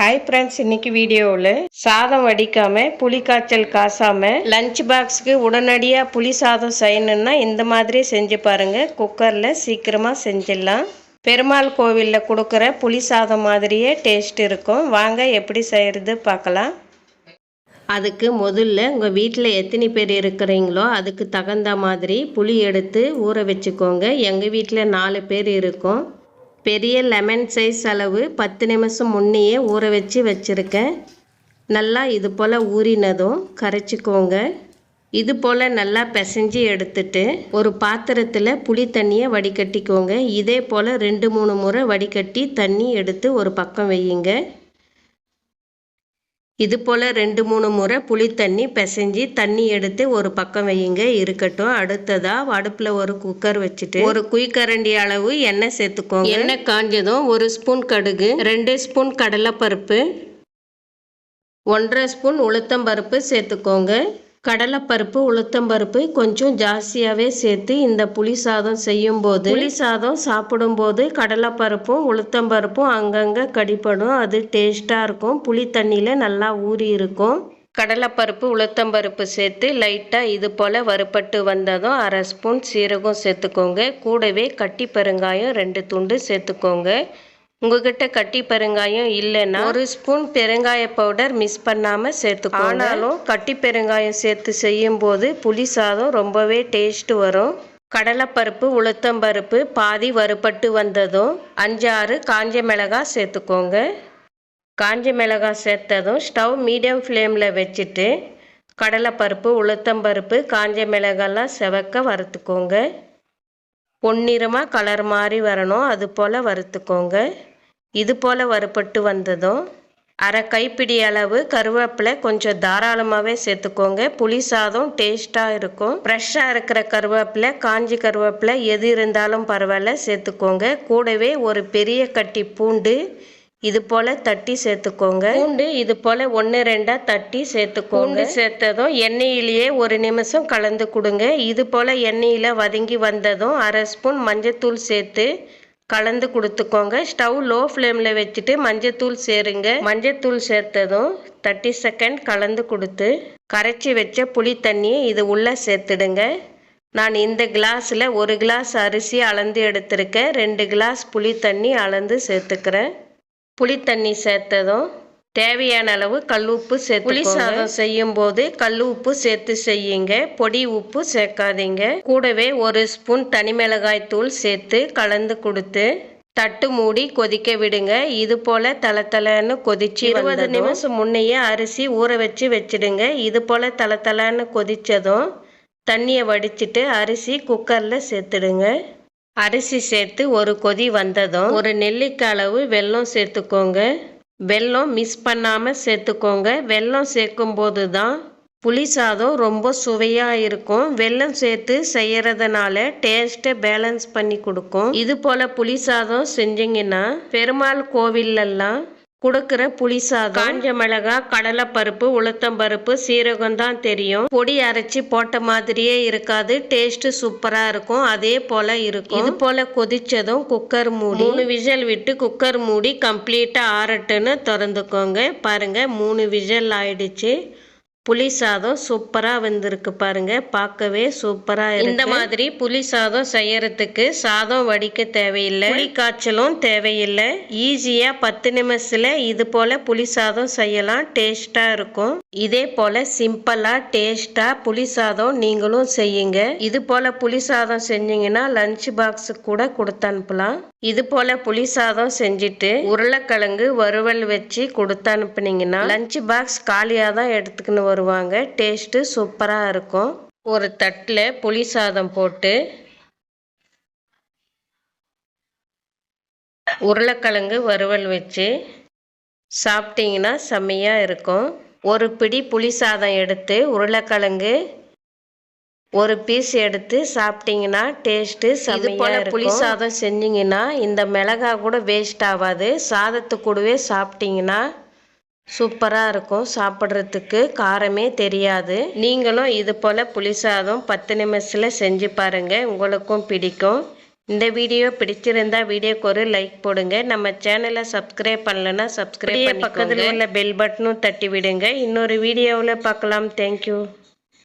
Hi friends இன்னைக்கு வீடியோவில் சாதம் வடிக்காம புளி காய்ச்சல் காசாம லஞ்ச் பாக்ஸுக்கு உடனடியாக புளி சாதம் செய்யணும்னா இந்த மாதிரி செஞ்சு பாருங்கள் குக்கரில் சீக்கிரமாக செஞ்சிடலாம். பெருமாள் கோவிலில் கொடுக்குற புளி சாதம் மாதிரியே டேஸ்ட் இருக்கும். வாங்க எப்படி செய்கிறது பார்க்கலாம். அதுக்கு முதல்ல உங்கள் வீட்டில் எத்தனை பேர் இருக்கிறீங்களோ அதுக்கு தகுந்த மாதிரி புளி எடுத்து ஊற வச்சுக்கோங்க. எங்கள் வீட்டில் நாலு பேர் இருக்கும். பெரிய லெமன் சைஸ் அளவு பத்து நிமிஷம் முன்னையே ஊற வச்சு வச்சுருக்கேன். நல்லா இது போல் ஊறினதும் கரைச்சிக்கோங்க. இது போல் நல்லா பிசைஞ்சு எடுத்துட்டு ஒரு பாத்திரத்தில் புளி தண்ணியை வடிகட்டிக்கோங்க. இதே போல் ரெண்டு மூணு முறை வடிகட்டி தண்ணி எடுத்து ஒரு பக்கம் வையுங்க. இது போல் ரெண்டு மூணு முறை புளி தண்ணி பிசைஞ்சு தண்ணி எடுத்து ஒரு பக்கம் வையுங்க. இருக்கட்டும். அடுத்ததாக அடுப்பில் ஒரு குக்கர் வச்சுட்டு ஒரு குயிக்கரண்டி அளவு எண்ணெய் சேர்த்துக்கோங்க. எண்ணெய் காஞ்சதும் ஒரு ஸ்பூன் கடுகு ரெண்டு ஸ்பூன் கடலைப்பருப்பு ஒன்றரை ஸ்பூன் உளுத்தம்பருப்பு சேர்த்துக்கோங்க. கடலைப்பருப்பு உளுத்தம்பருப்பு கொஞ்சம் ஜாஸ்தியாகவே சேர்த்து இந்த புளி சாதம் செய்யும்போது புளி சாதம் சாப்பிடும்போது கடலைப்பருப்பும் உளுத்தம்பருப்பும் அங்கங்கே கடிப்படும். அது டேஸ்ட்டாக இருக்கும். புளி தண்ணியில் நல்லா ஊறி இருக்கும். கடலைப்பருப்பு உளுத்தம்பருப்பு சேர்த்து லைட்டாக இது போல் வறுப்பட்டு வந்ததும் அரை ஸ்பூன் சீரகம் சேர்த்துக்கோங்க. கூடவே கட்டி பெருங்காயம் ரெண்டு துண்டு சேர்த்துக்கோங்க. உங்ககிட்ட கட்டி பெருங்காயம் இல்லைன்னா ஒரு ஸ்பூன் பெருங்காய பவுடர் மிஸ் பண்ணாமல் சேர்த்துக்கோ ஆனாலும் கட்டி பெருங்காயம் சேர்த்து செய்யும்போது புளி சாதம் ரொம்பவே டேஸ்ட் வரும். கடலைப்பருப்பு உளுத்தம்பருப்பு பாதி வறுபட்டு வந்ததும் அஞ்சாறு காஞ்ச மிளகாய் சேர்த்துக்கோங்க. காஞ்ச மிளகாய் சேர்த்ததும் ஸ்டவ் மீடியம் ஃப்ளேமில் வச்சுட்டு கடலைப்பருப்பு உளுத்தம்பருப்பு காஞ்ச மிளகாலாம் செவக்க வறுத்துக்கோங்க. பொன்னிறமாக கலர் மாதிரி வரணும் அது போல் வறுத்துக்கோங்க. இது போல் வறுபட்டு வந்ததும் அரை கைப்பிடி அளவு கருவேப்பிலை கொஞ்சம் தாராளமாகவே சேர்த்துக்கோங்க. புளி சாதம் டேஸ்ட்டாக இருக்கும். ஃப்ரெஷ்ஷாக இருக்கிற கருவேப்பிலை காஞ்சி கருவேப்பிலை எது இருந்தாலும் பரவாயில்ல சேர்த்துக்கோங்க. கூடவே ஒரு பெரிய கட்டி பூண்டு இது போல் தட்டி சேர்த்துக்கோங்க. பூண்டு இது போல் ஒன்று ரெண்டாக தட்டி சேர்த்துக்கோங்க. சேர்த்ததும் எண்ணெயிலேயே ஒரு நிமிஷம் கலந்து கொடுங்க. இது போல் எண்ணெயில் வதங்கி வந்ததும் அரை ஸ்பூன் மஞ்சத்தூள் சேர்த்து கலந்து கொடுத்துக்கோங்க. ஸ்டவ் லோ ஃப்ளேமில் வச்சுட்டு மஞ்சத்தூள் சேருங்க. மஞ்சத்தூள் சேர்த்ததும் தேர்ட்டி செகண்ட் கலந்து கொடுத்து கரைச்சி வச்ச புளி தண்ணியை இது உள்ளே சேர்த்துடுங்க. நான் இந்த கிளாஸில் ஒரு கிளாஸ் அரிசி அளந்து எடுத்திருக்கேன். ரெண்டு கிளாஸ் புளி தண்ணி அளந்து சேர்த்துக்கிறேன். புளி தண்ணி சேர்த்ததும் தேவையான அளவு கல் உப்பு சேர்த்து புளி சாதம் செய்யும் போது கல் உப்பு சேர்த்து செய்யுங்க. பொடி உப்பு சேர்க்காதீங்க. கூடவே ஒரு ஸ்பூன் தனி மிளகாய் தூள் சேர்த்து கலந்து கொடுத்து தட்டு மூடி கொதிக்க விடுங்க. இது போல தல தலன்னு கொதிச்சு இருபது நிமிஷம் முன்னையே அரிசி ஊற வச்சு வச்சிடுங்க. இது போல தல தலன்னு கொதிச்சதும் தண்ணியை வடிச்சிட்டு அரிசி குக்கரில் சேர்த்துடுங்க. அரிசி சேர்த்து ஒரு கொதி வந்ததும் ஒரு நெல்லிக்காய் அளவு வெல்லம் சேர்த்துக்கோங்க. வெல்லம் மிஸ் பண்ணாமல் சேர்த்துக்கோங்க. வெல்லம் சேர்க்கும்போது தான் புளி சாதம் ரொம்ப சுவையாக இருக்கும். வெல்லம் சேர்த்து செய்யறதுனால டேஸ்ட்டை பேலன்ஸ் பண்ணி கொடுக்கும். இது போல் புளி சாதம் செஞ்சிங்கன்னா பெருமாள் கோவிலெல்லாம் கொடுக்குற புளி சாதம் காஞ்ச மிளகா கடலைப்பருப்பு உளுத்தம்பருப்பு சீரகம் தான் தெரியும். பொடி அரைச்சி போட்ட மாதிரியே இருக்காது. டேஸ்ட் சூப்பரா இருக்கும். அதே போல இருக்கும். இது போல கொதிச்சதும் குக்கர் மூடி மூணு விஜல் விட்டு குக்கர் மூடி கம்ப்ளீட்டா ஆறட்டுன்னு திறந்துக்கோங்க. பாருங்க மூணு விஜல் ஆயிடுச்சு. புளி சாதம் சூப்பராக வந்திருக்கு பாருங்க. பார்க்கவே சூப்பராக இந்த மாதிரி புளி சாதம் செய்யறதுக்கு சாதம் வடிக்க தேவையில்லை. புளி காய்ச்சலும் தேவையில்லை. ஈஸியாக பத்து நிமிஷத்தில் இது போல் புளி சாதம் செய்யலாம். டேஸ்ட்டாக இருக்கும். இதே போல் சிம்பிளாக டேஸ்ட்டாக புளி சாதம் நீங்களும் செய்யுங்க. இது போல் புளி சாதம் செஞ்சீங்கன்னா லஞ்ச் பாக்ஸ் கூட கொடுத்து அனுப்பலாம். இது போல் புளி சாதம் செஞ்சுட்டு உருளைக்கிழங்கு வறுவல் வச்சு கொடுத்து அனுப்புனீங்கன்னா லஞ்ச் பாக்ஸ் காலியாக தான் எடுத்துக்கின்னு வருவாங்க. டேஸ்ட்டு சூப்பராக இருக்கும். ஒரு தட்டில் புளி சாதம் போட்டு உருளைக்கிழங்கு வறுவல் வச்சு சாப்பிட்டீங்கன்னா செம்மையாக இருக்கும். ஒரு பிடி புளி சாதம் எடுத்து உருளைக்கிழங்கு ஒரு பீஸ் எடுத்து சாப்பிட்டீங்கன்னா டேஸ்ட்டு இது போல் புளி சாதம் செஞ்சீங்கன்னா இந்த மிளகா கூட வேஸ்ட் ஆகாது. சாதத்து கூடவே சாப்பிட்டீங்கன்னா சூப்பராக இருக்கும் சாப்பிட்றதுக்கு. காரமே தெரியாது. நீங்களும் இது போல் புளி சாதம் பத்து நிமிஷத்தில் செஞ்சு பாருங்கள் உங்களுக்கும் பிடிக்கும். இந்த வீடியோ பிடிச்சிருந்தா வீடியோக்கு ஒரு லைக் போடுங்க. நம்ம சேனலை சப்ஸ்கிரைப் பண்ணலன்னா சப்ஸ்கிரைப் பக்கத்தில் உள்ள பெல் பட்டனும் தட்டி விடுங்க இன்னொரு வீடியோவில் பார்க்கலாம். தேங்க்யூ